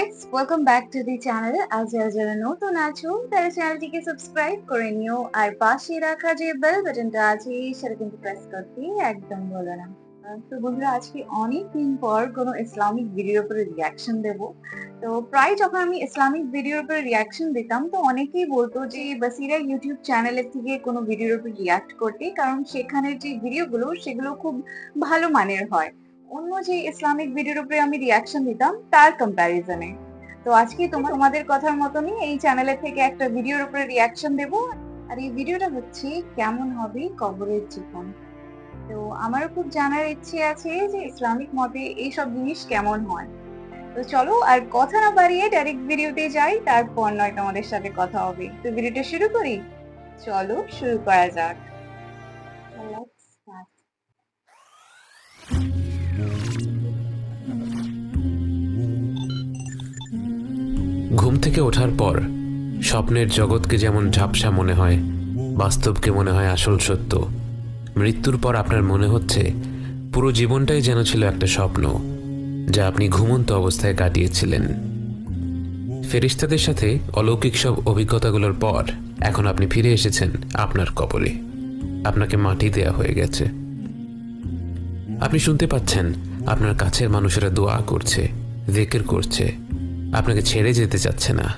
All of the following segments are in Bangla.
Guys welcome back to the channel আজ যারা যারা নতুন আছো তারা চ্যানেলটিকে সাবস্ক্রাইব করে নিও আর পাশে রাখা যে বেল বাটনটা আছে সেটা কিন্তু প্রেস করতে একদম বলো না তো বন্ধুরা আজকে অনেক দিন পর কোনো ইসলামিক ভিডিওর উপরে রিয়াকশন দেব তো প্রায় যখন আমি ইসলামিক ভিডিওর উপরে রিয়াকশন দিতাম তো অনেকেই বলতো যে বাসিরা ইউটিউব চ্যানেলের থেকে কোনো ভিডিওর উপর রিয়াক্ট করতে কারণ সেখানের যে ভিডিওগুলো সেগুলো খুব ভালো মানের হয় অন্য যে ইসলামিক ভিডিওর উপরে আমি রিয়াকশন দিতাম তার কম্প্যারিজনে তো আজকে তোমাদের কথার মতনই এই চ্যানেলের থেকে একটা ভিডিওর উপরে রিয়াকশন দেব। আর এই ভিডিওটা হচ্ছে কেমন হবে কবরের জীবন। তো আমারও খুব জানার ইচ্ছে আছে যে ইসলামিক মতে এইসব জিনিস কেমন হয়। তো চলো আর কথা না বাড়িয়ে ডাইরেক্ট ভিডিওতে যাই, তারপর নয় তোমাদের সাথে কথা হবে। তো ভিডিওটা শুরু করি? চলো শুরু করা যাক। ঘুম থেকে ওঠার পর, স্বপ্নের জগৎকে যেমন ঝাপসা মনে হয়, বাস্তবকে মনে হয় আসল সত্য। মৃত্যুর পর আপনার মনে হচ্ছে, পুরো জীবনটাই যেন ছিল একটা স্বপ্ন, যা আপনি ঘুমন্ত অবস্থায় কাটিয়েছিলেন। ফেরিস্তাদের সাথে অলৌকিক সব অভিজ্ঞতাগুলোর পর, এখন আপনি ফিরে এসেছেন আপনার কবরে আপনাকে মাটি দেয়া হয়ে গেছে। আপনি শুনতে পাচ্ছেন, আপনার কাছের মানুষেরা দোয়া করছে, জেকের করছে। আপনাকে ছেড়ে যেতে চাচ্ছে না।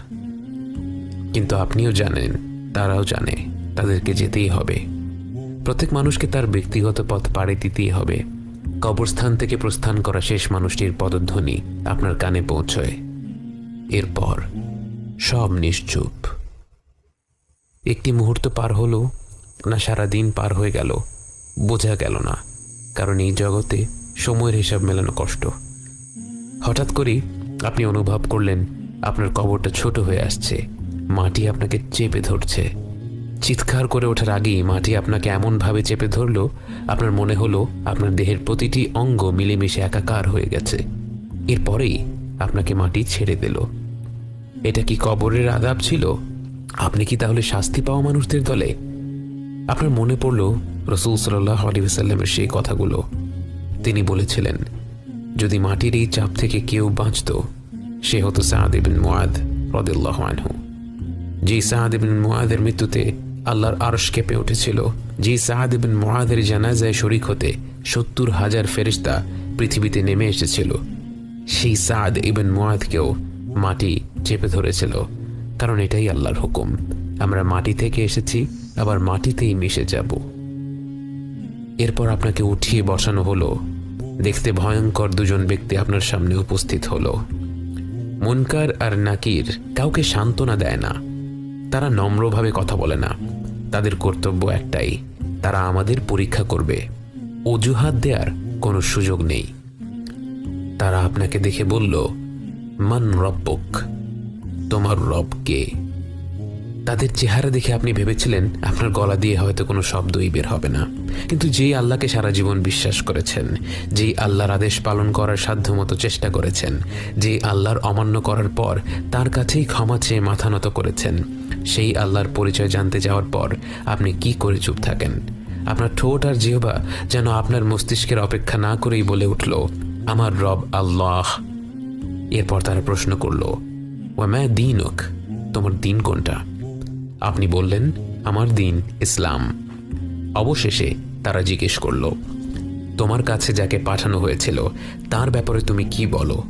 কিন্তু আপনিও জানেন, তারাও জানে, তাদেরকে যেতেই হবে। প্রত্যেক মানুষকে তার ব্যক্তিগত পথ পাড়ি দিতেই হবে। কবরস্থান থেকে প্রস্থান করা শেষ মানুষটির পদধ্বনি আপনার কানে পৌঁছয়। এরপর সব নিশ্চুপ। একটি মুহূর্ত পার হলো না সারা দিন পার হয়ে গেল, বোঝা গেল না, কারণ এই জগতে সময়ের হিসাব মেলানো কষ্ট। হঠাৎ করেই আপনি অনুভব করলেন আপনার কবরটা ছোট হয়ে আসছে। মাটি আপনাকে চেপে ধরছে। চিৎকার করে ওঠার আগেই মাটি আপনাকে এমনভাবে চেপে ধরল, আপনার মনে হলো আপনার দেহের প্রতিটি অঙ্গ মিলেমিশে একাকার হয়ে গেছে। এরপরেই আপনাকে মাটি ছেড়ে দিল। এটা কি কবরের আদাব ছিল? আপনি কি তাহলে শাস্তি পাওয়া মানুষদের দলে? আপনার মনে পড়ল রসুল সাল্লাহ আলিবাসাল্লামের সেই কথাগুলো। তিনি বলেছিলেন, যদি মাটির এই চাপ থেকে কেউ বাঁচত সে হতো সাহাদ ইবিন মুয়াদ রদুল্লাহ আনহু। যে সাহাদ ইবিন মুয়াদের মৃত্যুতে আল্লাহর আরশ কেঁপে উঠেছিল, যে সাহাদ ইবিন মুয়াদের জানাজায় শরিক হতে সত্তর হাজার ফেরিস্তা পৃথিবীতে নেমে এসেছিল, সেই সাদ ইবিন মুয়াদকেও মাটি চেপে ধরেছিল। কারণ এটাই আল্লাহর হুকুম, আমরা মাটি থেকে এসেছি, আবার মাটিতেই মিশে যাব। এরপর আপনাকে উঠিয়ে বসানো হলো, দেখতে ভয়ঙ্কর দুজন ব্যক্তি আপনার সামনে উপস্থিত হলো। মুনকার আর নাকির কাউকে সান্ত্বনা দেয় না। তারা নম্রভাবে কথা বলে না। তাদের কর্তব্য একটাই, তারা আমাদের পরীক্ষা করবে। অজুহাত দেওয়ার কোনো সুযোগ নেই। তারা আপনাকে দেখে বলল, মান রব্বক? তোমার রব কে? তাদের চেহারা দেখে আপনি ভেবেছিলেন আপনার গলা দিয়ে হয়তো কোনো শব্দই বের হবে না। কিন্তু যেই আল্লাহকে সারা জীবন বিশ্বাস করেছেন, যেই আল্লাহর আদেশ পালন করার সাধ্যমতো চেষ্টা করেছেন, যেই আল্লাহর অমান্য করার পর তার কাছেই ক্ষমা চেয়ে মাথা নত করেছেন, সেই আল্লাহর পরিচয় জানতে যাওয়ার পর আপনি কি করে চুপ থাকেন? আপনার ঠোঁট আর জিহবা যেন আপনার মস্তিষ্কের অপেক্ষা না করেই বলে উঠল, আমার রব আল্লাহ। এরপর তারা প্রশ্ন করল ওয়ামা দিনক? তোমার দিন কোনটা? আপনি বললেন, আমার দিন ইসলাম। অবশেষে তারা জিজ্ঞেস করল, তোমার কাছে যাকে পাঠানো হয়েছিল, তার ব্যাপারে তুমি কি বলো?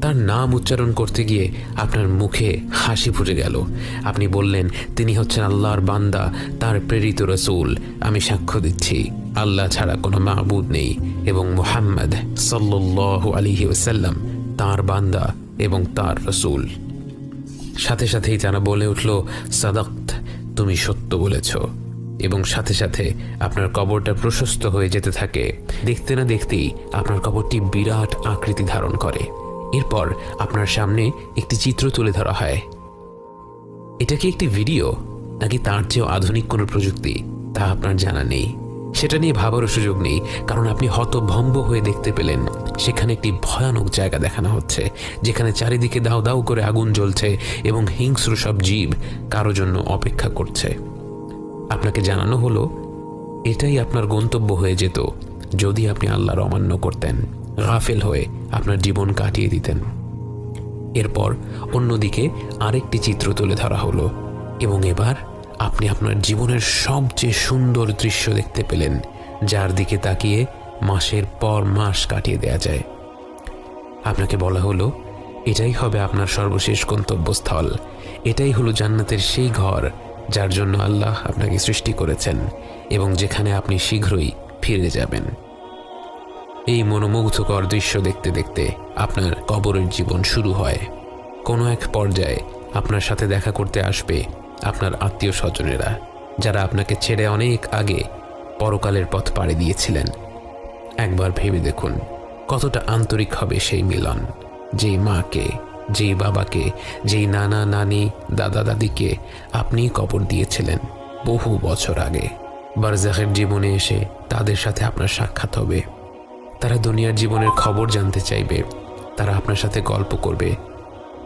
তার নাম উচ্চারণ করতে গিয়ে আপনার মুখে হাসি ফুটে গেল। আপনি বললেন, তিনি হচ্ছেন আল্লাহর বান্দা, তার প্রেরিত রসুল। আমি সাক্ষ্য দিচ্ছি, আল্লাহ ছাড়া কোনো মাহবুদ নেই এবং মোহাম্মদ সাল্লু আলিহি ওসাল্লাম তার বান্দা এবং তার রসুল। সাথে সাথেই তারা বলে উঠল, সাদাক্ত, তুমি সত্য বলেছ। এবং সাথে সাথে আপনার কবরটা প্রশস্ত হয়ে যেতে থাকে। দেখতে না দেখতেই আপনার কবরটি বিরাট আকৃতি ধারণ করে। এরপর আপনার সামনে একটি চিত্র তুলে ধরা হয়। এটা কি একটি ভিডিও, নাকি তার চেয়েও আধুনিক কোনো প্রযুক্তি, তা আপনার জানা নেই। সেটা নিয়ে ভাবারও সুযোগ নেই, কারণ আপনি হতভম্ব হয়ে দেখতে পেলেন, সেখানে একটি ভয়ানক জায়গা দেখানো হচ্ছে, যেখানে চারিদিকে দাও দাও করে আগুন জ্বলছে এবং হিংস্র সব জীব কারও জন্য অপেক্ষা করছে। আপনাকে জানানো হলো, এটাই আপনার গন্তব্য হয়ে যেত, যদি আপনি আল্লাহর অমান্য করতেন, গাফেল হয়ে আপনার জীবন কাটিয়ে দিতেন। এরপর অন্যদিকে আরেকটি চিত্র তুলে ধরা হলো, এবং এবার আপনি আপনার জীবনের সবচেয়ে সুন্দর দৃশ্য দেখতে পেলেন, যার দিকে তাকিয়ে মাসের পর মাস কাটিয়ে দেয়া যায়। আপনাকে বলা হলো, এটাই হবে আপনার সর্বশেষ গন্তব্যস্থল। এটাই হলো জান্নাতের সেই ঘর, যার জন্য আল্লাহ আপনাকে সৃষ্টি করেছেন এবং যেখানে আপনি শীঘ্রই ফিরে যাবেন। এই মনোমুগ্ধকর দৃশ্য দেখতে দেখতে আপনার কবরের জীবন শুরু হয়। কোনো এক পর্যায়ে আপনার সাথে দেখা করতে আসবে আপনার আত্মীয় স্বজনেরা যারা আপনাকে ছেড়ে অনেক আগে পরকালের পথ পাড়ি দিয়েছিলেন। একবার ভেবে দেখুন কতটা আন্তরিক হবে সেই মিলন। যেই মাকে, যেই বাবাকে, যেই নানা নানি, দাদা দাদিকে আপনি কবর দিয়েছিলেন বহু বছর আগে। বারজাহের জীবনে এসে তাদের সাথে আপনার সাক্ষাৎ হবে। তারা দুনিয়ার জীবনের খবর জানতে চাইবে। তারা আপনার সাথে গল্প করবে।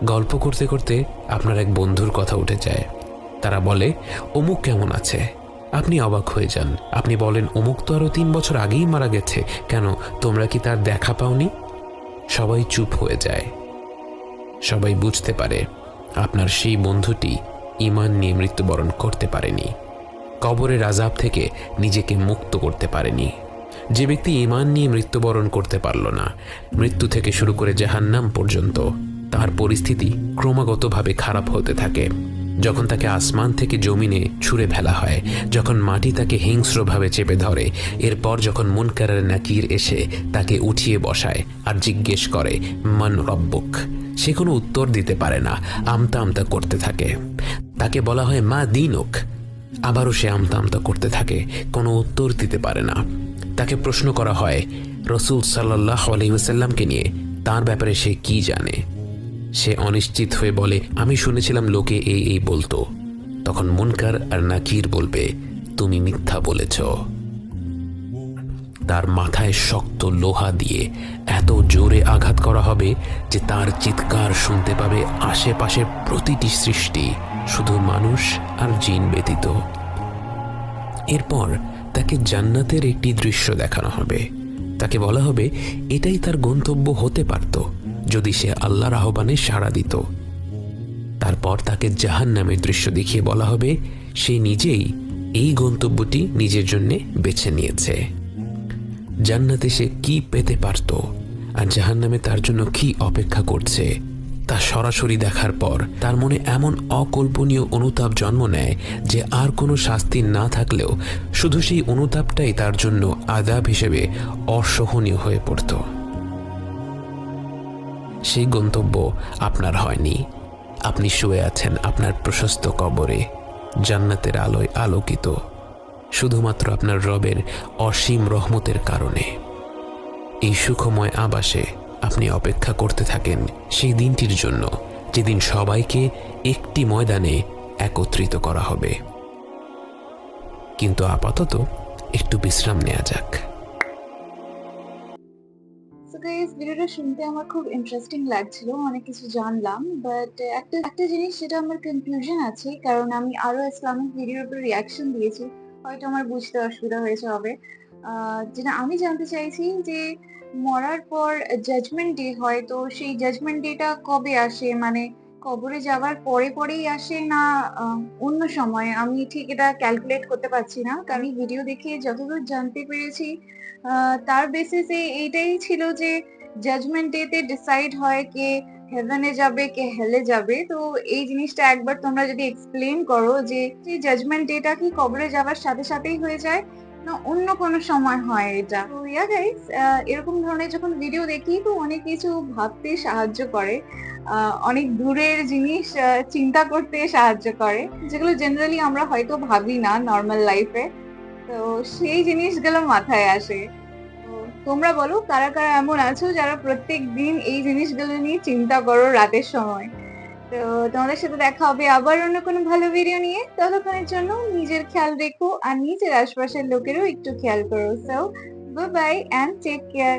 গল্প করতে করতে আপনার এক বন্ধুর কথা উঠে যায়। তারা বলে, অমুক কেমন আছে? আপনি অবাক হয়ে যান। আপনি বলেন, অমুক তো আরও তিন বছর আগেই মারা গেছে। কেন, তোমরা কি তার দেখা পাওনি? সবাই চুপ হয়ে যায়। সবাই বুঝতে পারে, আপনার সেই বন্ধুটি ইমান নিয়ে মৃত্যুবরণ করতে পারেনি। কবরের আজাব থেকে নিজেকে মুক্ত করতে পারেনি। যে ব্যক্তি ইমান নিয়ে মৃত্যুবরণ করতে পারল না, মৃত্যু থেকে শুরু করে জাহান্নাম পর্যন্ত তার পরিস্থিতি ক্রমাগতভাবে খারাপ হতে থাকে। যখন তাকে আসমান থেকে জমিনে ছুঁড়ে ফেলা হয়, যখন মাটি তাকে হিংস্রভাবে চেপে ধরে, এরপর যখন মুনকারের নাকির এসে তাকে উঠিয়ে বসায় আর জিজ্ঞেস করে, মান রব্বুক? সে কোনো উত্তর দিতে পারে না, আমতা আমতা করতে থাকে। তাকে বলা হয়, মা দিনক? আবারও সে আমতা আমতা করতে থাকে, কোনো উত্তর দিতে পারে না। তাকে প্রশ্ন করা হয়, রসুল সাল্লাহ আলহিমসাল্লামকে নিয়ে তার ব্যাপারে সে কি জানে? সে অনিশ্চিত হয়ে বলে, আমি শুনেছিলাম লোকে এই এই বলতো। তখন মুনকার আর নাকির বলবে, তুমি মিথ্যা বলেছ। তার মাথায় শক্ত লোহা দিয়ে এত জোরে আঘাত করা হবে যে তার চিৎকার শুনতে পাবে আশেপাশের প্রতিটি সৃষ্টি, শুধু মানুষ আর জিন ব্যতীত। এরপর তাকে জান্নাতের একটি দৃশ্য দেখানো হবে। তাকে বলা হবে, এটাই তার গন্তব্য হতে পারত। যদি সে আল্লাহর আহ্বানে সাড়া দিত। তারপর তাকে জাহান নামের দৃশ্য দেখিয়ে বলা হবে, সে নিজেই এই গন্তব্যটি নিজের জন্যে বেছে নিয়েছে। জান্নাতে সে কি পেতে পারত আর জাহান নামে তার জন্য কি অপেক্ষা করছে, তা সরাসরি দেখার পর তার মনে এমন অকল্পনীয় অনুতাপ জন্ম নেয় যে আর কোনো শাস্তি না থাকলেও শুধু সেই অনুতাপটাই তার জন্য আদাব হিসেবে অসহনীয় হয়ে পড়ত। সেই গন্তব্য আপনার হয়নি। আপনি শুয়ে আছেন আপনার প্রশস্ত কবরে, জান্নাতের আলোয় আলোকিত, শুধুমাত্র আপনার রবের অসীম রহমতের কারণে। এই সুখময় আবাসে আপনি অপেক্ষা করতে থাকেন সেই দিনটির জন্য, যেদিন সবাইকে একটি ময়দানে একত্রিত করা হবে। কিন্তু আপাতত একটু বিশ্রাম নেওয়া যাক। গাইস ভিডিওটা শুনতে আমার খুব ইন্টারেস্টিং লাগছিল, অনেক কিছু জানলাম বাট একটা একটা জিনিস সেটা আমার কনফিউশন আছে, কারণ আমি আরও ইসলামিক ভিডিওর উপর রিয়াকশন দিয়েছি, হয়তো আমার বুঝতে অসুবিধা হয়েছে হবে। যেটা আমি জানতে চাইছি যে মরার পর জাজমেন্ট ডে হয়, তো সেই জাজমেন্ট ডেটা কবে আসে? মানে কবরে যাওয়ার পরে পরেই আসে না অন্য সময়। আমি ঠিক এটা ক্যালকুলেট করতে পারছি না আমি ভিডিও দেখে যতদূর জানতে পেরেছি তার বেসিসে এইটাই ছিল যে জাজমেন্ট ডেতে ডিসাইড হয় কে হেভেনে যাবে, কে হেলে যাবে। তো এই জিনিসটা একবার তোমরা যদি এক্সপ্লেন করো যে জাজমেন্ট ডেটা কি কবরে যাওয়ার সাথে সাথেই হয়ে যায়, না অন্য কোনো সময় হয় এটা? তো ইয়া গাইস এরকম ধরনের যখন ভিডিও দেখি, তো অনেক কিছু ভাবতে সাহায্য করে। অনেক দূরের জিনিস চিন্তা করতে সাহায্য করে, যেগুলো জেনারেলি আমরা হয়তো ভাবি না নর্মাল লাইফে তো সেই জিনিসগুলো মাথায় আসে। তোমরা বলো, কারা কারা এমন আছো যারা প্রত্যেক দিন এই জিনিসগুলো নিয়ে চিন্তা করো রাতের সময়? তো তোমাদের সাথে দেখা হবে আবার অন্য কোনো ভালো ভিডিও নিয়ে। ততক্ষণের জন্য নিজের খেয়াল রেখো আর নিজের আশপাশের লোকেরও একটু খেয়াল করো। So bye and take care